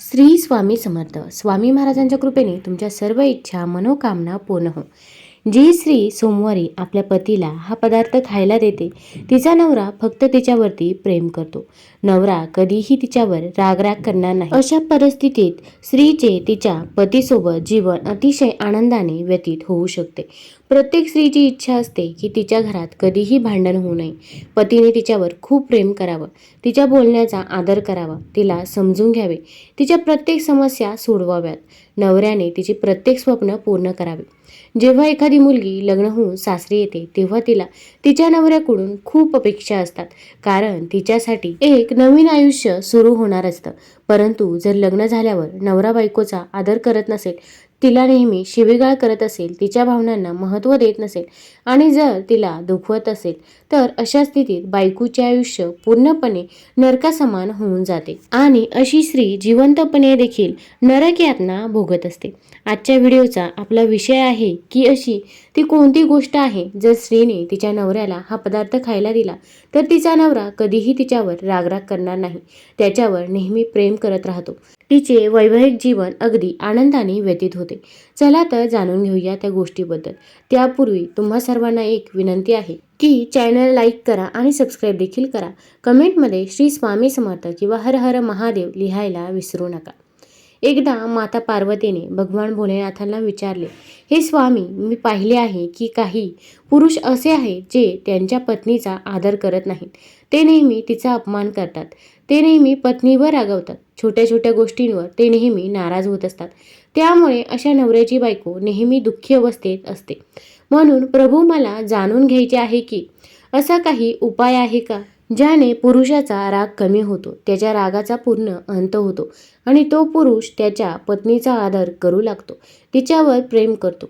श्री स्वामी समर्थ. स्वामी महाराजांच्या कृपेने तुमच्या सर्व इच्छा मनोकामना पूर्ण हो. जी स्त्री सोमवारी आपल्या पतीला हा पदार्थ खायला देते तिचा नवरा फक्त तिच्यावरती प्रेम करतो. नवरा कधीही तिच्यावर रागराग करणार नाही. अशा परिस्थितीत स्त्रीचे तिच्या पतीसोबत जीवन अतिशय आनंदाने व्यतीत होऊ शकते. प्रत्येक स्त्रीची इच्छा असते की तिच्या घरात कधीही भांडण होऊ नये. पतीने तिच्यावर खूप प्रेम करावं. तिच्या बोलण्याचा आदर करावा. तिला समजून घ्यावे. तिच्या प्रत्येक समस्या सोडवाव्यात. नवऱ्याने तिची प्रत्येक स्वप्न पूर्ण करावे. जेव्हा एखादी मुलगी लग्न होऊन सासरी येते तेव्हा तिला तिच्या नवऱ्याकडून खूप अपेक्षा असतात. कारण तिच्यासाठी एक नवीन आयुष्य सुरू होणार असतं. परंतु जर लग्न झाल्यावर नवरा बायकोचा आदर करत नसेल तिला नेहमी शिवीगाळ करत असेल तिच्या भावनांना महत्त्व देत नसेल आणि जर तिला दुखवत असेल तर अशा स्थितीत बायकोचे आयुष्य पूर्णपणे नरकासमान होऊन जाते आणि अशी स्त्री जिवंतपणे देखील नरक यातना भोगत असते. आजच्या व्हिडिओचा आपला विषय आहे की अशी ती कोणती गोष्ट आहे जर स्त्रीने तिच्या नवऱ्याला हा पदार्थ खायला दिला तर तिचा नवरा कधीही तिच्यावर रागराग करणार नाही त्याच्यावर नेहमी प्रेम करत राहतो. तिचे वैवाहिक जीवन अगदी आनंदाने व्यतीत होते. चला तर जाणून घेऊया त्या गोष्टीबद्दल. त्यापूर्वी तुम्हा सर्वांना एक विनंती आहे की चॅनल लाईक करा आणि सबस्क्राईब देखील करा. कमेंटमध्ये श्री स्वामी समर्थ किंवा हर हर महादेव लिहायला विसरू नका. एकदा माता पार्वतीने भगवान भोलेनाथांना विचारले हे स्वामी मी पाहिले आहे की काही पुरुष असे आहेत जे त्यांच्या पत्नीचा आदर करत नाहीत. ते नेहमी तिचा अपमान करतात. ते नेहमी पत्नीवर रागवतात. छोट्या छोट्या गोष्टींवर ते नेहमी नाराज होत असतात. त्यामुळे अशा नवऱ्याची बायको नेहमी दुःखी अवस्थेत असते. म्हणून प्रभू मला जाणून घ्यायचे आहे की असा काही उपाय आहे का ज्याने पुरुषाचा राग कमी होतो त्याच्या रागाचा पूर्ण अंत होतो आणि तो पुरुष त्याच्या पत्नीचा आदर करू लागतो तिच्यावर प्रेम करतो.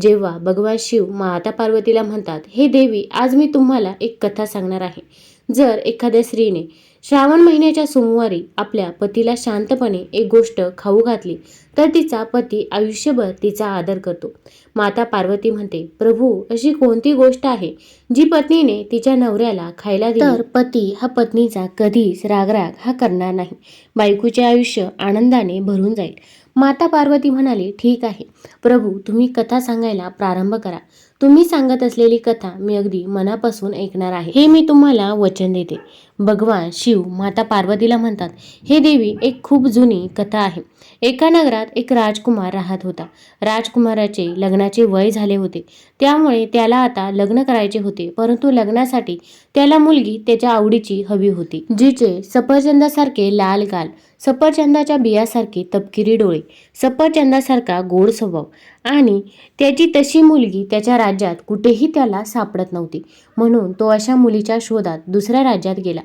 जेव्हा भगवान शिव माता पार्वतीला म्हणतात हे देवी आज मी तुम्हाला एक कथा सांगणार आहे. जर एखाद्या स्त्रीने श्रावण महिन्याच्या सोमवारी आपल्या पतीला शांतपणे एक गोष्ट खाऊ घातली तर तिचा पती आयुष्यभर तिचा आदर करतो. माता पार्वती म्हणते प्रभू अशी कोणती गोष्ट आहे जी पत्नीने तिच्या नवऱ्याला खायला दिली? तर पती हा पत्नीचा कधीच रागराग हा करणार नाही. बायकोचे आयुष्य आनंदाने भरून जाईल. माता पार्वती म्हणाली ठीक आहे. प्रभू तुम्ही कथा सांगायला प्रारंभ करा. तुम्ही सांगत असलेली कथा मी अगदी मनापासून ऐकणार आहे. हे मी तुम्हाला वचन देते. भगवान शिव माता पार्वतीला म्हणतात. हे देवी एक खूप जुनी कथा आहे. एका नगरात एक राजकुमार राहत होता. राजकुमाराचे लग्नाचे वय झाले होते. त्यामुळे त्याला आता लग्न करायचे होते. परंतु लग्नासाठी त्याला मुलगी त्याच्या आवडीची हवी होती जिचे सफरचंदासारखे लाल गाल सफरचंदाच्या बियासारखे तपकिरी डोळे सफरचंदासारखा गोड स्वभाव आणि त्याची तशी मुलगी त्याच्या राज्यात कुठेही त्याला सापडत नव्हती. म्हणून तो अशा मुलीच्या शोधात दुसऱ्या राज्यात गेला.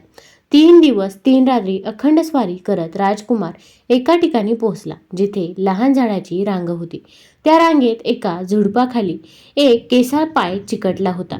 तीन दिवस तीन रात्री अखंड स्वारी करत राजकुमार एका ठिकाणी पोहोचला जिथे लहान झाडाची रांग होती. त्या रांगेत एका झुडपाखाली एक केसाळ पाय चिकटला होता.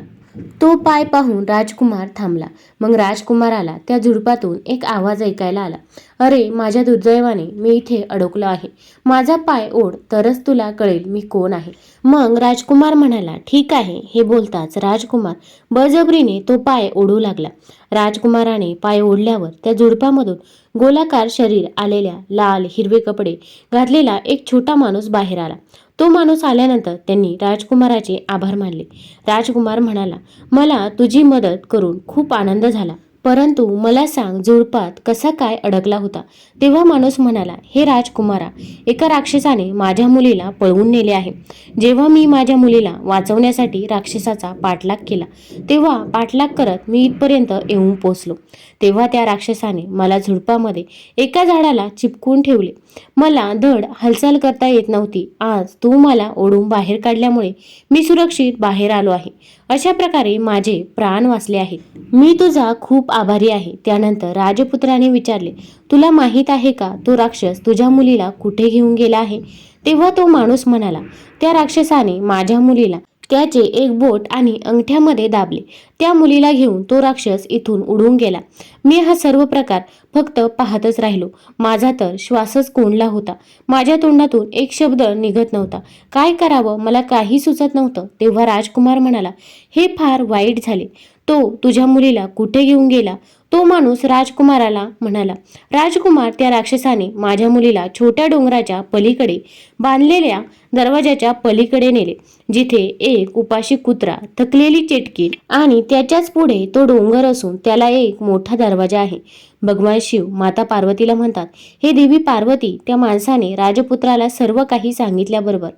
तो पाय पाहून राजकुमार थांबला. मग राजकुमाराला त्या झुडपातून एक आवाज ऐकायला आला. अरे माझ्या दुर्दैवाने मी इथे अडकलो आहे. माझा पाय ओढ तरच तुला कळेल मी कोण आहे. मग राजकुमार म्हणाला ठीक आहे हे बोलताच राजकुमार बळजबरीने तो पाय ओढू लागला. राजकुमाराने पाय ओढल्यावर त्या झुडपामधून गोलाकार शरीर आलेल्या लाल हिरवे कपडे घातलेला एक छोटा माणूस बाहेर आला. तो माणूस आल्यानंतर त्यांनी राजकुमाराचे आभार मानले. राजकुमार म्हणाला मला तुझी मदत करून खूप आनंद झाला. परंतु मला सांग झुडपात कसा काय अडकला होता? तेव्हा माणूस म्हणाला हे राजकुमारा एका राक्षसाने माझ्या मुलीला पळवून नेले आहे. जेव्हा मी माझ्या मुलीला वाचवण्यासाठी राक्षसाचा पाठलाग केला तेव्हा पाठलाग करत मी इथपर्यंत येऊन पोचलो तेव्हा त्या राक्षसाने मला झुडपामध्ये एका झाडाला चिपकून ठेवले. मला धड हालचाल करता येत नव्हती. आज तू मला ओढून बाहेर काढल्यामुळे मी सुरक्षित बाहेर आलो आहे. अशा प्रकारे माझे प्राण वाचले आहेत. मी तुझा खूप आभारी आहे. त्यानंतर राजपुत्राने विचारले तुला माहीत आहे का तो राक्षस तुझ्या मुलीला कुठे घेऊन गेला आहे? तेव्हा तो माणूस म्हणाला त्या राक्षसाने माझ्या मुलीला त्याचे एक बोट आणि अंगठ्यामध्ये दाबले. त्या मुलीला घेऊन तो राक्षस इथून उडून गेला. मी हा सर्व प्रकार फक्त पाहतच राहिलो. माझा तर श्वासच कोंडला होता. माझ्या तोंडातून एक शब्द निघत नव्हता. काय करावं? मला काही सुचत नव्हतं तेव्हा राजकुमार म्हणाला. हे फार वाईट झाले. तो तुझ्या मुलीला कुठे घेऊन गेला? तो माणूस राजकुमाराला म्हणाला राजकुमार त्या राक्षसाने माझ्या मुलीला छोट्या डोंगराच्या पलीकडे बांधलेल्या दरवाजाच्या पलीकडे नेले जिथे एक उपाशी कुत्रा थकलेली चेटकी आणि त्याच्याच पुढे तो डोंगर असून त्याला एक मोठा दरवाजा आहे. भगवान शिव माता पार्वतीला म्हणतात हे देवी पार्वती त्या माणसाने राजपुत्राला सर्व काही सांगितल्याबरोबर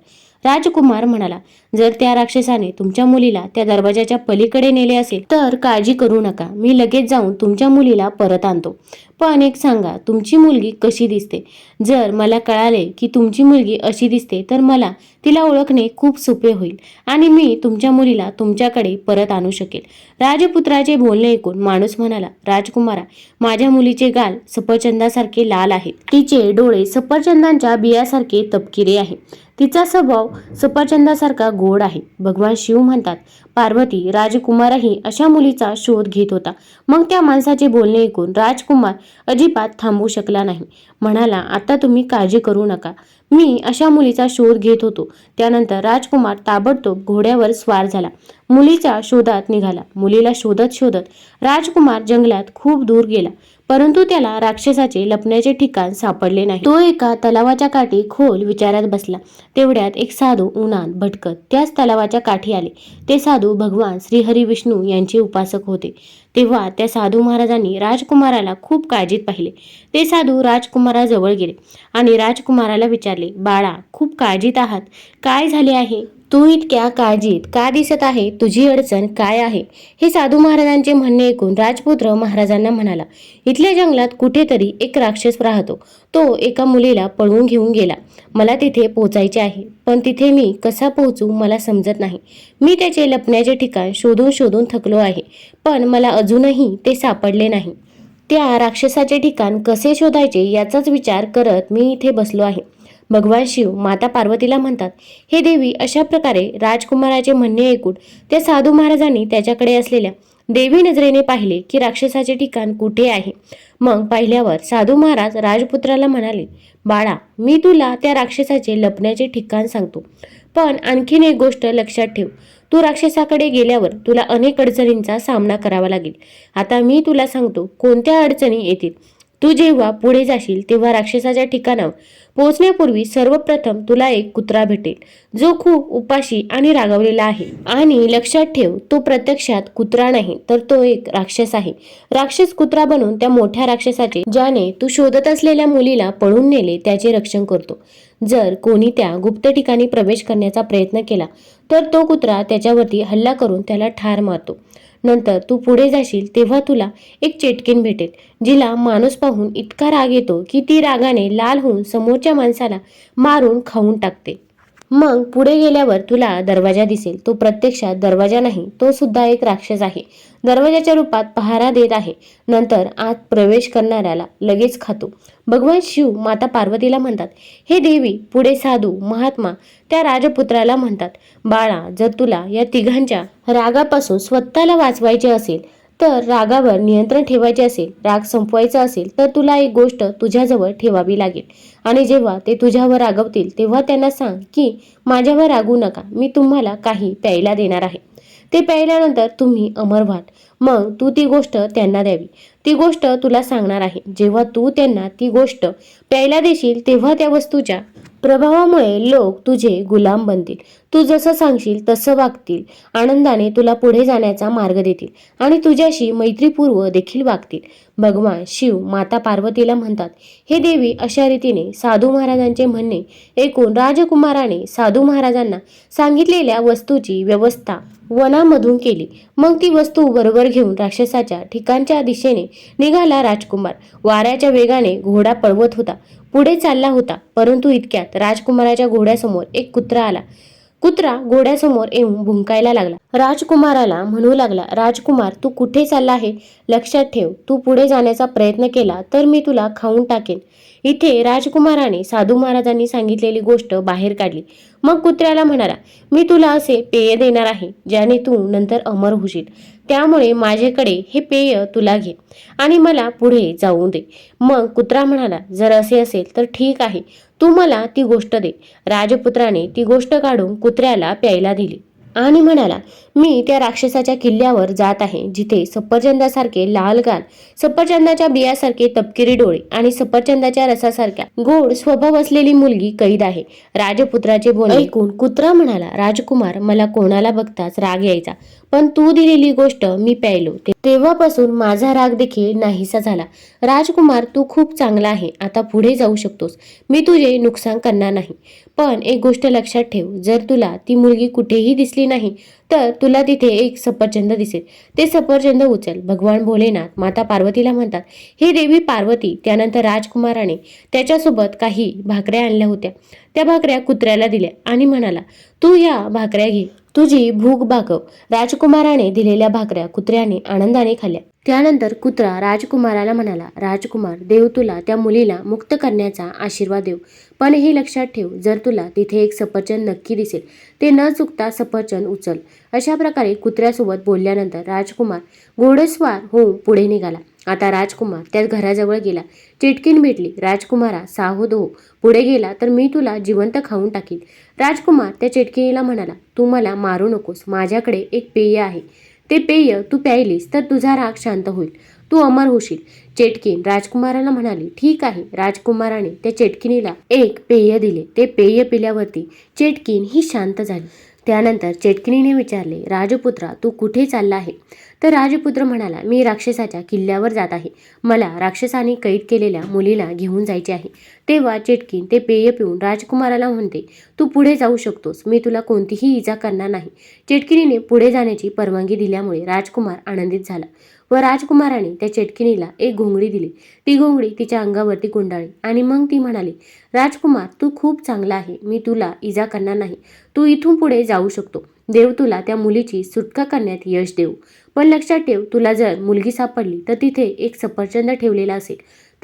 राजकुमार म्हणाला जर त्या राक्षसाने तुमच्या मुलीला त्या दरवाजाच्या पलीकडे नेले असेल तर काळजी करू नका. मी लगेच जाऊन तुमच्या मुलीला परत आणतो. पण एक सांगा तुमची मुलगी कशी दिसते? जर मला कळाले की तुमची मुलगी अशी दिसते तर मला तिला ओळखणे खूप सोपे होईल आणि मी तुमच्या मुलीला तुमच्याकडे परत आणू शकेल. राजपुत्राचे बोलणे ऐकून माणूस म्हणाला राजकुमारा माझ्या मुलीचे गाल सफरचंदासारखे लाल आहेत. तिचे डोळे सफरचंदांच्या बियासारखे तपकिरे आहे तिचा स्वभाव सफरचंदासारखा गोड आहे. भगवान शिव म्हणतात पार्वती राजकुमारही अशा मुलीचा शोध घेत होता. मग त्या माणसाचे बोलणे ऐकून राजकुमार अजिबात थांबू शकला नाही. म्हणाला आता तुम्ही काळजी करू नका. मी अशा मुलीचा शोध घेत होतो. त्यानंतर राजकुमार ताबडतोब घोड्यावर स्वार झाला. मुलीच्या शोधात निघाला. मुलीला शोधत शोधत राजकुमार जंगलात खूप दूर गेला. परंतु त्याला राक्षसाचे लपण्याचे ठिकाण सापडले नाही. तो एका तलावाच्या काठी खोल विचारात बसला. तेवढ्यात एक साधू उन्हात भटकत त्याच तलावाच्या काठी आले. ते साधू भगवान श्रीहरी विष्णू यांचे उपासक होते. तेव्हा त्या साधू महाराजांनी राजकुमाराला खूप काळजीत पाहिले. ते साधू राजकुमाराजवळ गेले आणि राजकुमाराला विचारले बाळा खूप काळजीत आहात. काय झाले आहे? तू इतक्या काळजीत का दिसत आहे? तुझी अडचण काय आहे? हे साधू महाराजांचे म्हणणे ऐकून राजपुत्र महाराजांना म्हणाला इथल्या जंगलात कुठेतरी एक राक्षस राहतो. तो एका मुलीला पळवून घेऊन गेला. मला तिथे पोचायचे आहे पण तिथे मी कसा पोहोचू मला समजत नाही. मी त्याचे लपण्याचे ठिकाण शोधून शोधून थकलो आहे पण मला अजूनही ते सापडले नाही. त्या राक्षसाचे ठिकाण कसे शोधायचे याचाच विचार करत मी इथे बसलो आहे. भगवान शिव माता पार्वतीला म्हणतात हे देवी अशा प्रकारे राजकुमाराचे म्हणणे ऐकून त्या साधू महाराजांनी त्याच्याकडे असलेल्या देवी नजरेने पाहिले की राक्षसाचे ठिकाण कुठे आहे. मग पाहिल्यावर साधू महाराज राजपुत्राला म्हणाले बाळा मी तुला त्या राक्षसाचे लपण्याचे ठिकाण सांगतो. पण आणखीन एक गोष्ट लक्षात ठेव. तू राक्षसाकडे गेल्यावर तुला अनेक अडचणींचा सामना करावा लागेल. आता मी तुला सांगतो कोणत्या अडचणी येतील? तू जेव्हा पुढे जाशील तेव्हा राक्षसाच्या ठिकाणावर पोहोचण्यापूर्वी सर्वप्रथम तुला एक कुत्रा भेटेल जो खूप उपाशी आणि रागावलेला आहे. आणि लक्षात ठेव तो प्रत्यक्षात कुत्रा नाही तर तो एक राक्षस आहे. राक्षस कुत्रा बनून त्या मोठ्या राक्षसाचे ज्याने तू शोधत असलेल्या मुलीला पळून नेले त्याचे रक्षण करतो. जर कोणी त्या गुप्त ठिकाणी प्रवेश करण्याचा प्रयत्न केला तर तो कुत्रा त्याच्यावरती हल्ला करून त्याला ठार मारतो. नंतर तू पुढे जाशील तेव्हा तुला एक चेटकीन भेटेल जिला माणूस पाहून इतका राग येतो की ती रागाने लाल होऊन समोरच्या माणसाला मारून खाऊन टाकते. मग पुढे गेल्यावर तुला दरवाजा दिसेल. तो प्रत्यक्षात दरवाजा नाही तो सुद्धा एक राक्षस आहे. दरवाजाच्या रूपात पहारा देत आहे. नंतर आत प्रवेश करणाऱ्याला लगेच खातो. भगवान शिव माता पार्वतीला म्हणतात हे देवी पुढे साधू महात्मा त्या राजपुत्राला म्हणतात बाळा जर तुला या तिघांच्या रागापासून स्वतःला वाचवायचे असेल तर रागावर नियंत्रण ठेवायचे असेल राग संपवायचा असेल तर तुला एक गोष्ट तुझ्याजवळ ठेवावी लागेल. आणि जेव्हा ते तुझ्यावर रागवतील तेव्हा त्यांना सांग की माझ्यावर रागू नका मी तुम्हाला काही प्यायला देणार आहे. ते प्यायल्यानंतर तुम्ही अमर व्हाल. मग तू ती गोष्ट त्यांना द्यावी. ती गोष्ट तुला सांगणार आहे. जेव्हा तू त्यांना ती गोष्ट प्यायला देशील तेव्हा त्या वस्तूच्या प्रभावामुळे लोक तुझे गुलाम बनतील. तू जसं सांगशील तसं वागतील. आनंदाने तुला पुढे जाण्याचा मार्ग देतील आणि तुझ्याशी मैत्रीपूर्व देखील वागतील. भगवान शिव माता पार्वतीला म्हणतात हे देवी अशा रीतीने साधू महाराजांचे म्हणणे ऐकून राजकुमाराने साधू महाराजांना सांगितलेल्या वस्तूची व्यवस्था वनामधून केली. मग ती वस्तू बरोबर घेऊन राक्षसाच्या ठिकाणच्या दिशेने निघाला राजकुमार. वाऱ्याच्या वेगाने घोडा पळवत होता. पुढे चालला होता परंतु इतक्यात राजकुमाराच्या घोड्यासमोर एक कुत्रा आला. कुत्रा घोड्यासमोर येऊन भुंकायला लागला. राजकुमाराला म्हणू लागला राजकुमार तू कुठे चालला आहे? लक्षात ठेव तू पुढे जाण्याचा प्रयत्न केला तर मी तुला खाऊन टाकेन. इथे राजकुमाराने साधू महाराजांनी सांगितलेली गोष्ट बाहेर काढली. मग कुत्र्याला म्हणाला मी तुला असे पेय देणार आहे ज्याने तू नंतर अमर होशील. त्यामुळे माझ्याकडे हे पेय तुला घे आणि मला पुढे जाऊ दे. मग कुत्रा म्हणाला जर असे असेल तर ठीक आहे. तू मला ती गोष्ट दे. राजपुत्राने ती गोष्ट काढून कुत्र्याला प्यायला दिली. आणि म्हणाला मी त्या राक्षसाच्या किल्ल्यावर जात आहे जिथे सफरचंदासारखे लाल गाल सफरचंदाच्या बियासारखे तपकिरी डोळे आणि सफरचंदाच्या रसासारख्या गोड स्वभाव असलेली मुलगी कैद आहे. राजपुत्राचे बोल ऐकून कुत्रा म्हणाला राजकुमार मला कोणाला बघताच राग यायचा पण तू दिलेली गोष्ट मी प्यायलो. तेव्हापासून माझा राग देखील नाहीसा झाला. राजकुमार तू खूप चांगला आहे. आता पुढे जाऊ शकतोस. मी तुझे नुकसान करणार नाही. पण एक गोष्ट लक्षात ठेव. जर तुला ती मुलगी कुठेही दिसली नाही तर तुला तिथे एक सफरचंद दिसेल. ते सफरचंद उचल. भगवान भोलेनाथ माता पार्वतीला म्हणतात हे देवी पार्वती. त्यानंतर राजकुमाराने त्याच्यासोबत काही भाकऱ्या आणल्या होत्या. त्या भाकऱ्या कुत्र्याला दिल्या आणि म्हणाला तू या भाकऱ्या घे. तुझी भूक भागव. राजकुमाराने दिलेल्या भाकऱ्या कुत्र्याने आनंदाने खाल्ल्या. त्यानंतर कुत्रा राजकुमाराला म्हणाला राजकुमार देव तुला त्या मुलीला मुक्त करण्याचा आशीर्वाद देव. पण हे लक्षात ठेव जर तुला तिथे एक सफरचंद नक्की दिसेल ते न चुकता सफरचंद उचल. अशा प्रकारे कुत्र्यासोबत बोलल्यानंतर राजकुमार घोडेस्वार होऊन पुढे निघाला. आता राजकुमार त्या घराजवळ गेला. चिटकीन भेटली राजकुमारा साहोद हो. पुढे गेला तर मी तुला जिवंत खाऊन टाकीन. राजकुमार त्या चिटकिनीला म्हणाला तू मला मारू नकोस. माझ्याकडे एक पेय आहे. ते पेय तू प्यायलीस तर तुझा राग शांत होईल. तू अमर होशील. चेटकीन राजकुमाराला म्हणाली ठीक आहे. राजकुमाराने त्या चेटकिनीला एक पेय दिले. ते पेय पिल्यावरती चेटकीन ही शांत झाली. त्यानंतर चेटकिनीने विचारले राजपुत्रा तू कुठे चालला आहे? तर राजपुत्र म्हणाला मी राक्षसाच्या किल्ल्यावर जात आहे. मला राक्षसाने कैद केलेल्या मुलीला घेऊन जायचे आहे. तेव्हा चेटकीन ते पेय पिऊन राजकुमाराला म्हणते तू पुढे जाऊ शकतोस. मी तुला कोणतीही इजा करणार नाही. चेटकिनीने पुढे जाण्याची परवानगी दिल्यामुळे राजकुमार आनंदित झाला. व राजकुमाराने त्या चेटकिनीला एक घोंगडी दिली. ती घोंगडी तिच्या अंगावरती गुंडाळली आणि मग ती म्हणाली राजकुमार तू खूप चांगला आहे. मी तुला इजा करणार नाही. तू इथून पुढे जाऊ शकतो. देव तुला त्या मुलीची सुटका करण्यात यश देऊ. पण लक्षात ठेव तुला जर मुलगी सापडली तर तिथे एक सफरचंद ठेवलेला असेल.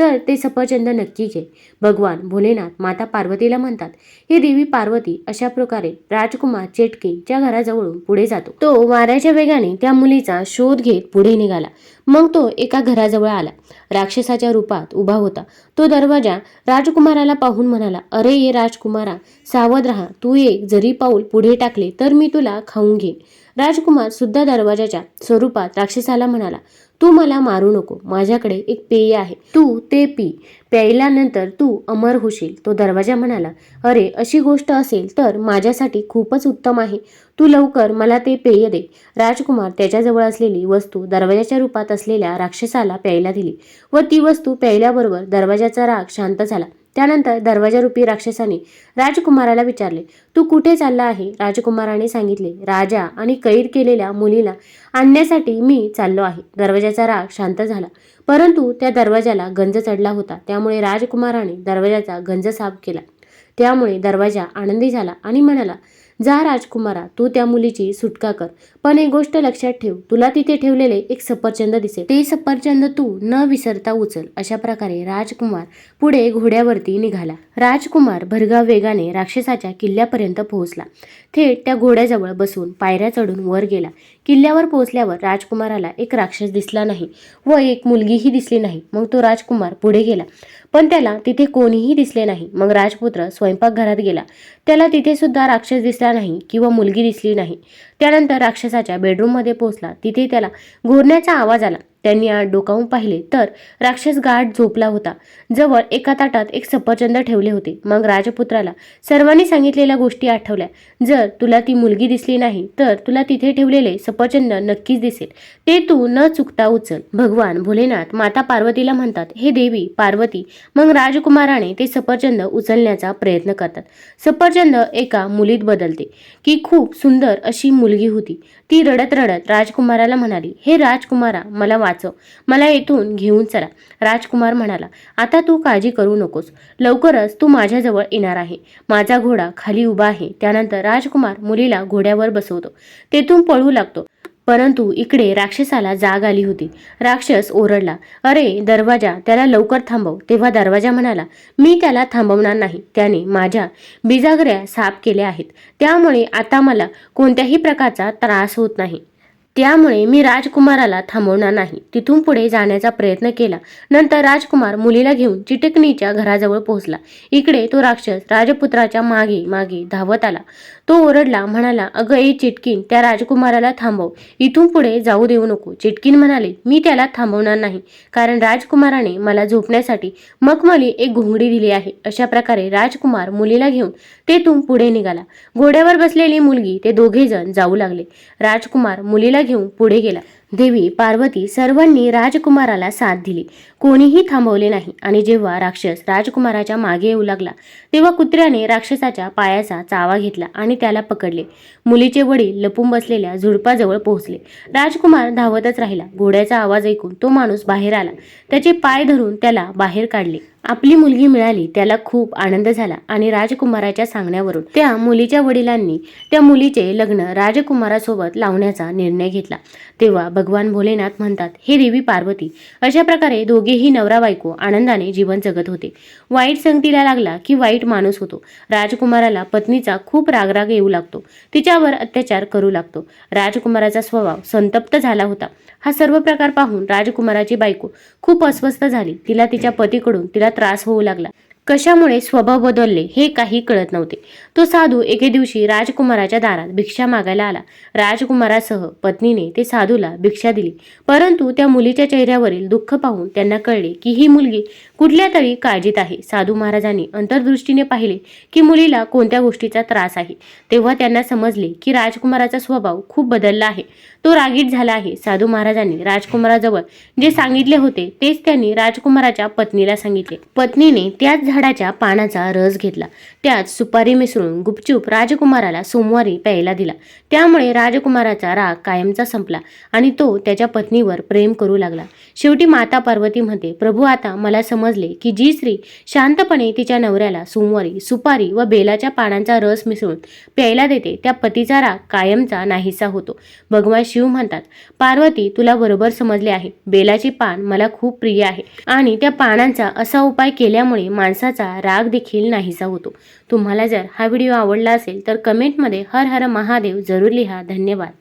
तर ते सफरचंद नक्की घे भगवान भोलेनाथ माता पार्वतीला म्हणतात हे देवी पार्वती अशा प्रकारे राजकुमार चेटकीच्या घराजवळून पुढे जातो. तो वाऱ्याच्या वेगाने त्या मुलीचा शोध घेत पुढे निघाला. मग तो एका घराजवळ आला. राक्षसाच्या रूपात उभा होता. तो दरवाजा राजकुमाराला पाहून म्हणाला अरे ये राजकुमारा सावध राहा. तू एक जरी पाऊल पुढे टाकले तर मी तुला खाऊन घेईन. राजकुमार सुद्धा दरवाजाच्या स्वरूपात राक्षसाला म्हणाला तू मला मारू नको. माझ्याकडे एक पेय आहे. तू ते पी. प्यायल्यानंतर तू अमर होशील. तो दरवाजा म्हणाला अरे अशी गोष्ट असेल तर माझ्यासाठी खूपच उत्तम आहे. तू लवकर मला ते पेय दे. राजकुमार त्याच्याजवळ असलेली वस्तू दरवाजाच्या रूपात असलेल्या राक्षसाला प्यायला दिली व ती वस्तू प्यायल्याबरोबर दरवाजाचा राग शांत झाला. त्यानंतर दरवाजारूपी राक्षसाने राजकुमाराला विचारले तू कुठे चालला आहे? राजकुमाराने सांगितले राजा आणि कैद केलेल्या मुलीला आणण्यासाठी मी चाललो आहे. दरवाजाचा राग शांत झाला परंतु त्या दरवाजाला गंज चढला होता. त्यामुळे राजकुमाराने दरवाजाचा गंज साफ केला. त्यामुळे दरवाजा आनंदी झाला आणि म्हणाला जा राजकुमारा तू त्या मुलीची सुटका कर. पण एक गोष्ट लक्षात ठेव तुला तिथे ठेवलेले एक सफरचंद दिसेल. ते सफरचंद तू न विसरता उचल. अशा प्रकारे राजकुमार पुढे घोड्यावरती निघाला. राजकुमार भरगाव वेगाने राक्षसाच्या किल्ल्यापर्यंत पोहोचला. थेट त्या घोड्याजवळ बसून पायऱ्या चढून वर गेला. किल्ल्यावर पोहोचल्यावर राजकुमाराला एक राक्षस दिसला नाही व एक मुलगीही दिसली नाही. मग तो राजकुमार पुढे गेला. पण त्याला तिथे कोणीही दिसले नाही. मग राजपुत्र स्वयंपाकघरात गेला. त्याला तिथे सुद्धा राक्षस दिसला नाही किंवा मुलगी दिसली नाही. त्यानंतर राक्षसाच्या बेडरूममध्ये पोहोचला. तिथे त्याला घोरण्याचा आवाज आला. त्यांनी आत डोकावून पाहिले तर राक्षस गाठ झोपला होता. जवळ एका ताटात एक सफरचंद ठेवले होते. मग राजपुत्राला सर्वांनी सांगितलेल्या गोष्टी आठवल्या. जर तुला ती मुलगी दिसली नाही तर तुला तिथे ठेवलेले सफरचंद नक्कीच दिसेल. ते तू न चुकता उचल. भगवान भोलेनाथ माता पार्वतीला म्हणतात हे देवी पार्वती. मग राजकुमाराने ते सफरचंद उचलण्याचा प्रयत्न करतात. सफरचंद एका मुलीत बदलते. की खूप सुंदर अशी मुली मुलगी होती. ती रडत रडत राजकुमाराला म्हणाली हे राजकुमारा मला वाचव. मला येथून घेऊन चला. राजकुमार म्हणाला आता तू काळजी करू नकोस. लवकरच तू माझ्याजवळ येणार आहे. माझा घोडा खाली उभा आहे. त्यानंतर राजकुमार मुलीला घोड्यावर बसवतो. तेथून पळू लागतो. परंतु इकडे राक्षसाला जाग आली होती. राक्षस ओरडला अरे दरवाजा त्याला लवकर थांबव. तेव्हा दरवाजा म्हणाला मी त्याला थांबवणार नाही. त्याने माझ्या बिजागऱ्या साफ केल्या आहेत. त्यामुळे आता मला कोणत्याही प्रकारचा त्रास होत नाही. त्यामुळे मी राजकुमाराला थांबवणार नाही. तिथून पुढे जाण्याचा प्रयत्न केला. नंतर राजकुमार मुलीला घेऊन चिटकणीच्या घराजवळ पोहोचला. इकडे तो राक्षस राजपुत्राच्या मागे मागे धावत आला. तो ओरडला म्हणाला अगं ए चिटकीन त्या राजकुमाराला थांबव. इथून पुढे जाऊ देऊ नको. चिटकीन म्हणाले मी त्याला थांबवणार नाही. कारण राजकुमाराने मला झोपण्यासाठी मखमली एक घोंगडी दिली आहे. अशा प्रकारे राजकुमार मुलीला घेऊन तेथून पुढे निघाला. घोड्यावर बसलेली मुलगी ते दोघे जण जाऊ लागले. राजकुमार मुलीला घेऊन पुढे गेला. देवी पार्वती सर्वांनी राजकुमाराला साथ दिली. कोणीही थांबवले नाही. आणि जेव्हा राक्षस राजकुमाराच्या मागे येऊ लागला तेव्हा कुत्र्याने राक्षसाच्या पायाचा चावा घेतला आणि त्याला पकडले. मुलीचे वडील लपून बसलेल्या झुडपाजवळ पोहोचले. राजकुमार धावतच राहिला. घोड्याचा आवाज ऐकून तो माणूस बाहेर आला. त्याचे पाय धरून त्याला बाहेर काढले. आपली मुलगी मिळाली त्याला खूप आनंद झाला आणि राजकुमाराच्या सांगण्यावरून त्या मुलीच्या वडिलांनी त्या मुलीचे लग्न राजकुमारासोबत लावण्याचा निर्णय घेतला. तेव्हा भगवान भोलेनाथ म्हणतात हे देवी पार्वती अशा प्रकारे दोघेही नवरा बायको आनंदाने जीवन जगत होते. वाईट संगतीला लागला की वाईट माणूस होतो. राजकुमाराला पत्नीचा खूप रागराग येऊ लागतो. तिच्यावर अत्याचार करू लागतो. राजकुमाराचा स्वभाव संतप्त झाला होता. हा सर्व प्रकार पाहून राजकुमाराची बायको खूप अस्वस्थ झाली. तिला तिच्या पतीकडून तिला त्रास होऊ लागला. कशामुळे स्वभाव बदलले हे काही कळत नव्हते. तो साधू एके दिवशी राजकुमाराच्या दारात भिक्षा मागायला आला. राजकुमारासह पत्नीने ते साधूला भिक्षा दिली. परंतु त्या मुलीच्या चेहऱ्यावरील दुःख पाहून त्यांना कळले की ही मुलगी कुठल्या तरी काळजीत आहे. साधू महाराजांनी अंतर्दृष्टीने पाहिले की मुलीला कोणत्या गोष्टीचा त्रास आहे. तेव्हा त्यांना समजले की राजकुमाराचा स्वभाव खूप बदलला आहे. तो रागीट झाला आहे साधू महाराजांनी राजकुमाराजवळ. जे सांगितले होते तेच त्यांनी राजकुमाराच्या पत्नीला सांगितले. पत्नीने त्याच झाडाच्या पानाचा रस घेतला. त्यात सुपारी मिसळून गुपचूप राजकुमाराला सोमवारी प्यायला दिला. त्यामुळे राजकुमाराचा राग कायमचा संपला आणि तो त्याच्या पत्नीवर प्रेम करू लागला. शेवटी माता पार्वती म्हणते प्रभू आता मला समजले की जी स्त्री शांतपणे तिच्या नवऱ्याला सोमवारी सुपारी व बेलाच्या पानांचा रस मिसळून प्यायला देते त्या पतीचा राग कायमचा नाहीसा होतो. भगवान शिव म्हणतात. पार्वती तुला बरोबर समजले आहे. बेलाची पान मला खूप प्रिय आहे. आणि त्या पानांचा असा उपाय केल्यामुळे माणसाचा राग देखील नाहीसा होतो. तुम्हाला जर हा व्हिडिओ आवडला असेल तर कमेंटमध्ये हर हर महादेव जरूर लिहा. धन्यवाद.